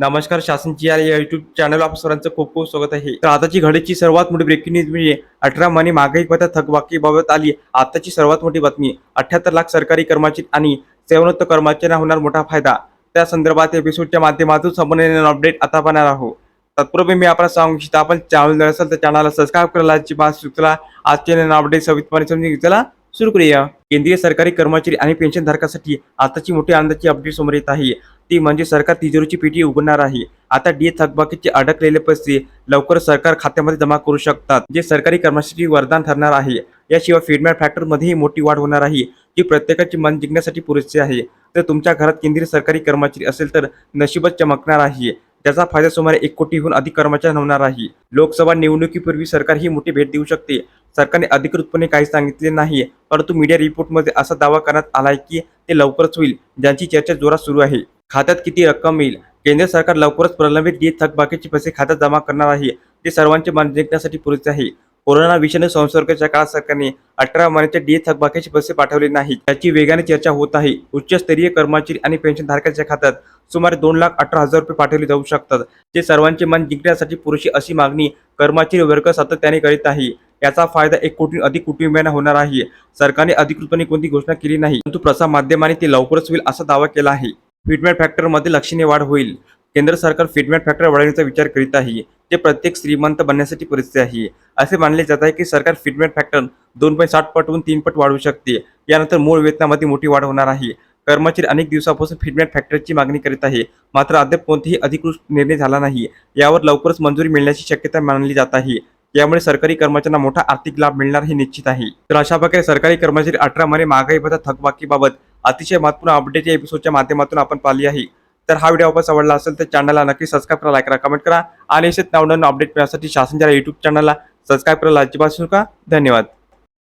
नमस्कार शासनची या YouTube channel आप सरांचं खूप खूप स्वागत आहे. तर आताची घडीची सर्वात मोठी ब्रेकिंग न्यूज म्हणजे अठरा महिने महागाई भत्ता थकबाकीबाबत आली. आताची सर्वात मोठी बातमी अठ्याहत्तर लाख सरकारी कर्मचारी आणि सेवनोत्तर कर्मचाऱ्यांना होणार मोठा फायदा. त्या संदर्भात एपिसोडच्या माध्यमातून संपूर्ण अपडेट आता पाहणार आहोत. तत्पूर्वी मी आपल्याला सांगू इच्छितो. आपण चॅनल असेल तर चॅनलला सबस्क्राईब करायला अजिबात सुचला आजचे अपडेट सविस्तपणे समजून घेतला सुरू करूया. केंद्रीय सरकारी कर्मचारी आणि पेन्शनधारकासाठी आताची मोठी आनंदाची अपडेट समोर येत आहे. ती म्हणजे सरकार तिजोरीची पेटी उघडणार आहे. आता डी थकबाकीचे अडकलेले पैसे लवकर सरकार खात्यामध्ये जमा करू शकतात जे सरकारी कर्मचारी वरदान ठरणार आहे. याशिवाय फीडबॅक फॅक्टरमध्येही मोठी वाढ होणार आहे जी प्रत्येकाची मन जिंकण्यासाठी पुरेसे आहे. तर तुमच्या घरात केंद्रीय सरकारी कर्मचारी असेल तर नशीबच चमकणार आहे. त्याचा फायदा सुमारे एक कोटीहून अधिक कर्मचारी होणार आहे. लोकसभा निवडणुकीपूर्वी सरकार ही मोठी भेट देऊ शकते. सरकारने अधिकृतपणे काही सांगितले नाही परंतु मीडिया रिपोर्टमध्ये असा दावा करण्यात आलाय की ते लवकरच होईल ज्यांची चर्चा जोरात सुरू आहे. खात्यात किती रक्कम येईल? केंद्र सरकार लवकरच प्रलंबित डी थकबाकीचे पैसे खात्यात जमा करणार आहे. ते सर्वांचे मन जिंकण्यासाठी पुरेसे आहे. कोरोना विषाणू संसर्गाच्या काळात सरकारने अठरा महिन्याच्या डी थकबाकीचे पैसे पाठवले नाहीत. त्याची वेगाने चर्चा होत आहे. उच्चस्तरीय कर्मचारी आणि पेन्शनधारकांच्या खात्यात सुमारे दोन लाख अठरा हजार रुपये पाठवले जाऊ शकतात. ते सर्वांचे मन जिंकण्यासाठी पुरेशी अशी मागणी कर्मचारी वर्ग सातत्याने करीत आहे. याचा फायदा एक कोटी अधिक कुटुंबियांना होणार आहे. सरकारने अधिकृतपणे कोणती घोषणा केली नाही परंतु प्रसार माध्यमाने ते लवकरच होईल असा दावा केला आहे. फीडबॅक फॅक्टरमध्ये लक्षणीय वाढ होईल. केंद्र सरकार फीडबॅक फॅक्टर वाढवण्याचा विचार करीत आहे. ते प्रत्येक श्रीमंत बनण्यासाठी परिस्थिती आहे. असे मानले जात आहे की सरकार फीडबॅक फॅक्टर दोन पॉईंट साठ पटहून तीन पट वाढवू शकते. यानंतर मूळ वेतनामध्ये मोठी वाढ होणार आहे. कर्मचारी अनेक दिवसापासून फीडबॅक फॅक्टरची मागणी करीत आहे. मात्र अद्याप कोणताही अधिकृत निर्णय झाला नाही. यावर लवकरच मंजुरी मिळण्याची शक्यता मानली जात आहे. यामुळे सरकारी कर्मचाऱ्यांना मोठा आर्थिक लाभ मिळणार हे निश्चित आहे. तर अशा प्रकारे सरकारी कर्मचारी अठरा महिने महागाई भत्ता थकबाकीबाबत अतिशय महत्त्वपूर्ण अपडेट या एपिसोडच्या माध्यमातून आपण पाहिली आहे. तर हा व्हिडिओ आपण आवडला असेल तर चॅनलला नक्की सबस्क्राईब करा लाईक करा कमेंट करा आणि असेच नवनवीन अपडेट मिळण्यासाठी शासनच्या युट्यूब चॅनलला सबस्क्राईब करायला अजिबात विसरू नका. धन्यवाद.